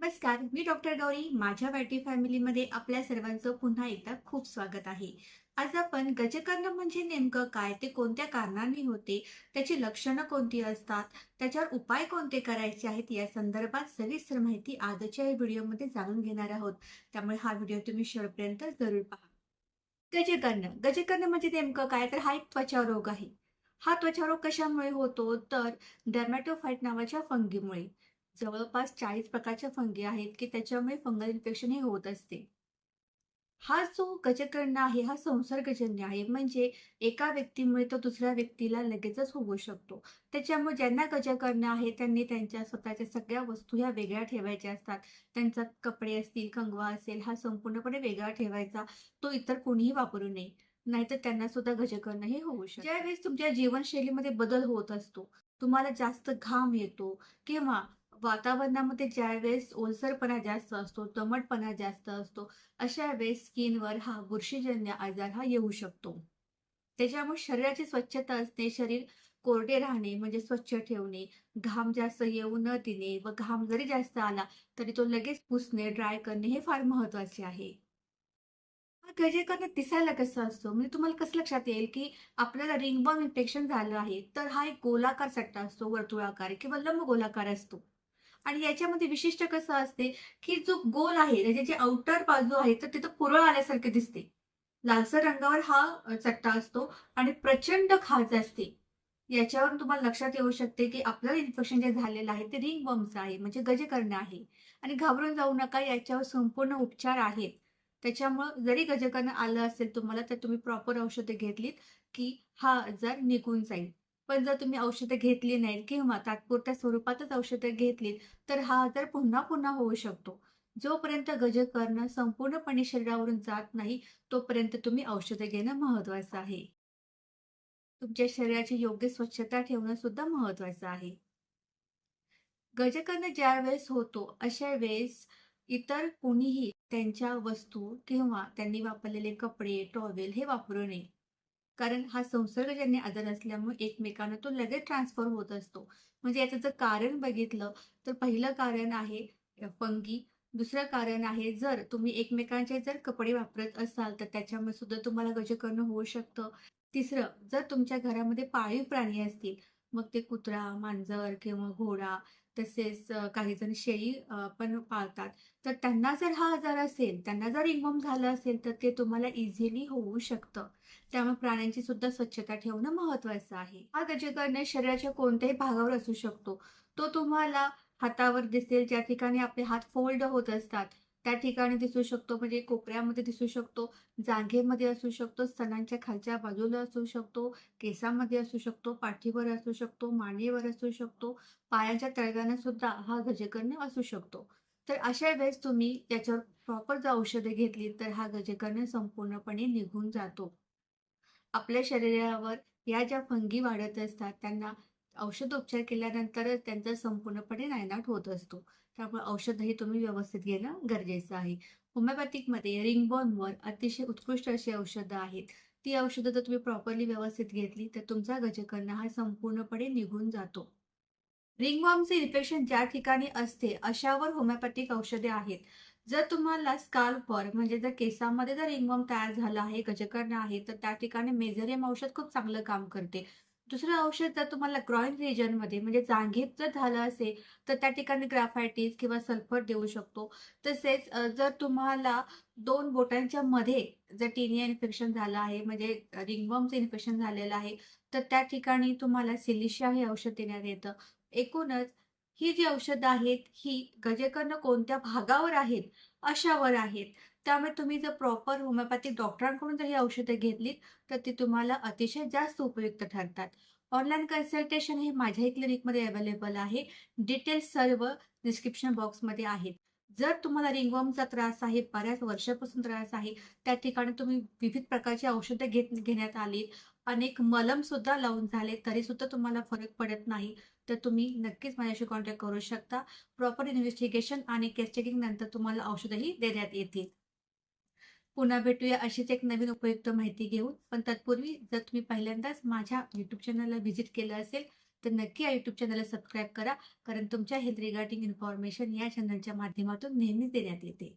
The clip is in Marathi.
नमस्कार मी डॉक्टर गौरी माझ्या वाटी फॅमिलीमध्ये आपल्या सर्वांचं पुन्हा एकदा खूप स्वागत आहे. आज आपण गजकर्ण म्हणजे नेमकं काय ते कोणत्या कारणांनी होते त्याची लक्षणं कोणती असतात त्याच्यावर उपाय कोणते करायचे आहेत या संदर्भात सविस्तर माहिती आजच्या या व्हिडिओमध्ये जाणून घेणार आहोत. त्यामुळे हा व्हिडिओ तुम्ही शेवटपर्यंत जरूर पहा. गजकर्ण गजकर्ण म्हणजे नेमकं काय? तर हा एक त्वचा रोग आहे. हा त्वचा रोग कशामुळे होतो? तर डर्मॅटोफाईट नावाच्या फंगीमुळे. जवळपास चाळीस प्रकारच्या फंगी आहेत की त्याच्यामुळे फंगल इन्फेक्शन हे होत असते. हा जो गजकर्ण आहे हा संसर्गजन्य आहे म्हणजे एका व्यक्तीमुळे तो दुसऱ्या व्यक्तीला लगेचच होऊ शकतो. त्याच्यामुळे ज्यांना गजकर्ण आहे त्यांनी त्यांच्या स्वतःच्या सगळ्या वस्तू ह्या वेगळ्या ठेवायच्या असतात. त्यांचा कपडे असतील कंगवा असेल हा संपूर्णपणे वेगळा ठेवायचा. तो इतर कोणीही वापरू नये. नाहीतर त्यांना सुद्धा गजकर्ण हे होऊ शकते. ज्यावेळेस तुमच्या जीवनशैलीमध्ये बदल होत असतो तुम्हाला जास्त घाम येतो किंवा वातावरणामध्ये ज्यावेळेस ओलसरपणा जास्त असतो दमटपणा जास्त असतो अशा वेळेस स्किनवर हा बुरशीजन्य आजार हा येऊ शकतो. त्याच्यामुळे शरीराची स्वच्छता असणे शरीर कोरडे राहणे म्हणजे स्वच्छ ठेवणे घाम जास्त येऊ न देणे व घाम जरी जास्त आला तरी तो लगेच पुसणे ड्राय करणे हे फार महत्त्वाचे आहे. हा दिसायला कसं असतो? म्हणजे तुम्हाला कसं लक्षात येईल की आपल्याला रिंगबॉम इन्फेक्शन झालं आहे तर हा एक गोलाकार सट्टा असतो वर्तुळाकार किंवा लंब गोलाकार असतो. आणि याच्यामध्ये विशिष्ट कसं असते की जो गोल आहे त्याची जी आउटर बाजू आहे तर तिथं पुरळ आल्यासारखे दिसते. लालसर रंगावर हा चट्टा असतो आणि प्रचंड खाज असते. याच्यावरून तुम्हाला लक्षात येऊ शकते की आपल्याला इन्फेक्शन जे झालेलं आहे ते रिंग बॉम्बचं आहे म्हणजे गजकर्ण आहे. आणि घाबरून जाऊ नका याच्यावर संपूर्ण उपचार आहेत. त्याच्यामुळं जरी गजकर्ण आलं असेल तुम्हाला तर तुम्ही प्रॉपर औषधे घेतलीत की हा आजार निघून जाईल. पण जर तुम्ही औषधं घेतली नाहीत किंवा तात्पुरत्या स्वरूपातच औषधं घेतली तर हा आजार पुन्हा पुन्हा होऊ शकतो. जोपर्यंत गजकर्ण संपूर्णपणे शरीरावरून जात नाही तोपर्यंत तुम्ही औषधं घेणं महत्वाचं आहे. तुमच्या शरीराची योग्य स्वच्छता ठेवणं सुद्धा महत्वाचं आहे. गजकर्ण ज्या वेळेस होतो अशा वेळेस इतर कोणीही त्यांच्या वस्तू किंवा त्यांनी वापरलेले कपडे टॉवेल हे वापरू नये. कारण हा संसर्गजन्य आजार असल्यामुळे एकमेकांना तो लगेच ट्रान्सफर होत असतो. म्हणजे याचं जर कारण बघितलं तर पहिलं कारण आहे फंगी दुसरं कारण आहे जर तुम्ही एकमेकांचे जर कपडे वापरत असाल तर त्याच्यामुळे सुद्धा तुम्हाला गजकर्ण होऊ शकतं. तिसरं जर तुमच्या घरामध्ये पाळीव प्राणी असतील मग ते कुत्रा मांजर किंवा घोडा तसेच काही जण शेळी पण पाळतात. तर त्यांना जर हा आजार असेल त्यांना जर इन्वॉर्म झालं असेल तर ते तुम्हाला इझिली होऊ शकतं. त्यामुळे प्राण्यांची सुद्धा स्वच्छता ठेवणं महत्वाचं आहे. हा गजकर्ण शरीराच्या कोणत्याही भागावर असू शकतो. तो तुम्हाला हातावर दिसेल ज्या ठिकाणी आपले हात फोल्ड होत असतात. त्या ठिकाणी दिसू शकतो म्हणजे कोपऱ्यामध्ये दिसू शकतो जांघेमध्ये असू शकतो स्तनांच्या खालच्या बाजूला असू शकतो केसामध्ये असू शकतो पाठीवर असू शकतो मानेवर असू शकतो पायाच्या तळव्याने सुद्धा हा गजकर्ण असू शकतो. तर अशा वेळेस तुम्ही त्याच्यावर प्रॉपर जर औषधे घेतली तर हा गजकर्ण संपूर्णपणे निघून जातो. आपल्या शरीरावर या ज्या फंगी वाढत असतात त्यांना औषधोपचार केल्यानंतर त्यांचा संपूर्णपणे नायनाट होत असतो. त्यामुळे औषधही तुम्ही व्यवस्थित घेणं गरजेचं आहे. होमिओपॅथिकमध्ये रिंगबॉनवर अतिशय उत्कृष्ट अशी औषधं आहेत. ती औषधं जर तुम्ही प्रॉपरली व्यवस्थित घेतली तर तुमचा गजकर्ण हा संपूर्णपणे निघून जातो. रिंगवॉर्मचे इन्फेक्शन ज्या ठिकाणी असते अशावर होमिओपॅथिक औषधे आहेत. जर तुम्हाला स्काल्पवर म्हणजे जर केसामध्ये जर रिंगवॉर्म तयार झाला आहे गजकर्ण आहे तर त्या ठिकाणी मेझरियम औषध खूप चांगलं काम करते. दुसरं औषध जर तुम्हाला ग्रॉइन रिजनमध्ये म्हणजे जांघेत जर झालं असेल तर त्या ठिकाणी ग्राफायटीस किंवा सल्फर देऊ शकतो. तसेच जर तुम्हाला दोन बोटांच्या मध्ये जर टिनिया इन्फेक्शन झालं आहे म्हणजे रिंगबॉमचं इन्फेक्शन झालेलं आहे तर त्या ठिकाणी तुम्हाला सिलिशिया हे औषध देण्यात येतं. एकूणच ही जी औषधं आहेत ही गजकर्ण कोणत्या भागावर आहेत? अशावर आहेत. त्यामुळे तुम्ही जर प्रॉपर होमिओपॅथिक डॉक्टरांकडून जर ही औषधं घेतलीत तर ती तुम्हाला अतिशय जास्त उपयुक्त ठरतात. ऑनलाईन कन्सल्टेशन हे माझ्याही क्लिनिकमध्ये अवेलेबल आहे. डिटेल्स सर्व डिस्क्रिप्शन बॉक्समध्ये आहेत. जर तुम्हाला रिंगवर्मचा त्रास आहे बऱ्याच वर्षापासून त्रास आहे त्या ठिकाणी तुम्ही विविध प्रकारची औषधं घेत घेण्यात आली अनेक मलम सुद्धा लावून झाले तरी सुद्धा तुम्हाला फरक पडत नाही. तर तुम्ही नक्कीच माझ्याशी कॉन्टॅक्ट करू शकता. प्रॉपर इन्व्हेस्टिगेशन आणि केस चेकिंग नंतर तुम्हाला औषधही देण्यात येतील. पुन्हा भेटूया अशीच एक नवीन उपयुक्त माहिती घेऊन. पण तत्पूर्वी जर तुम्ही पहिल्यांदाच माझ्या यूट्यूब चॅनलला व्हिजिट केलं असेल तर नक्की या यूट्यूब चॅनलला सबस्क्राईब करा. कारण तुमच्या हेल्थ रिगार्डिंग इन्फॉर्मेशन या चॅनलच्या माध्यमातून नेहमीच देण्यात येते.